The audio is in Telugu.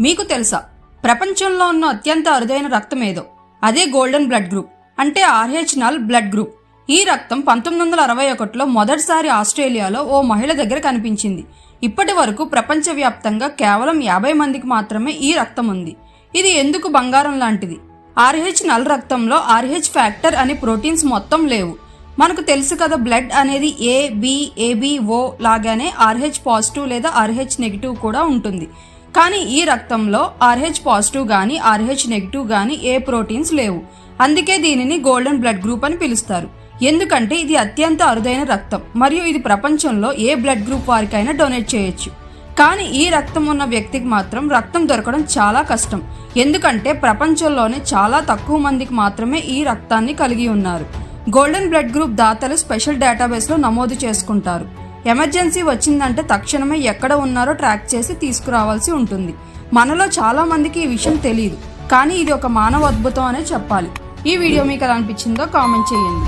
మీకు తెలుసా ప్రపంచంలో ఉన్న అత్యంత అరుదైన రక్తం ఏదో? అదే గోల్డెన్ బ్లడ్ గ్రూప్. అంటే R H null blood group. ఈ రక్తం పంతొమ్మిది వందల అరవై ఒకటిలో మొదటిసారి ఆస్ట్రేలియాలో ఓ మహిళ దగ్గర కనిపించింది. ఇప్పటి వరకు ప్రపంచవ్యాప్తంగా కేవలం యాభై మందికి మాత్రమే ఈ రక్తం ఉంది. ఇది ఎందుకు బంగారం లాంటిది? ఆర్హెచ్ నల్ రక్తంలో ఆర్హెచ్ ఫ్యాక్టర్ అనే ప్రోటీన్స్ మొత్తం లేవు. మనకు తెలుసు కదా బ్లడ్ అనేది ఏ బి ఏబి ఓ లాగానే ఆర్హెచ్ పాజిటివ్ లేదా ఆర్హెచ్ నెగిటివ్ కూడా ఉంటుంది. కానీ ఈ రక్తంలో ఆర్హెచ్ పాజిటివ్ గాని ఆర్హెచ్ నెగిటివ్ గాని ఏ ప్రోటీన్స్ లేవు. అందుకే దీనిని గోల్డెన్ బ్లడ్ గ్రూప్ అని పిలుస్తారు. ఎందుకంటే ఇది అత్యంత అరుదైన రక్తం. మరియు ఇది ప్రపంచంలో ఏ బ్లడ్ గ్రూప్ వారికైనా డొనేట్ చేయొచ్చు. కానీ ఈ రక్తం ఉన్న వ్యక్తికి మాత్రం రక్తం దొరకడం చాలా కష్టం. ఎందుకంటే ప్రపంచంలోనే చాలా తక్కువ మందికి మాత్రమే ఈ రక్తాన్ని కలిగి ఉన్నారు. గోల్డెన్ బ్లడ్ గ్రూప్ దాతలు స్పెషల్ డేటాబేస్లో నమోదు చేసుకుంటారు. ఎమర్జెన్సీ వచ్చిందంటే తక్షణమే ఎక్కడ ఉన్నారో ట్రాక్ చేసి తీసుకురావాల్సి ఉంటుంది. మనలో చాలా మందికి ఈ విషయం తెలియదు కానీ ఇది ఒక మానవ అద్భుతం అనే చెప్పాలి. ఈ వీడియో మీకు ఎలా అనిపించిందో కామెంట్ చేయండి.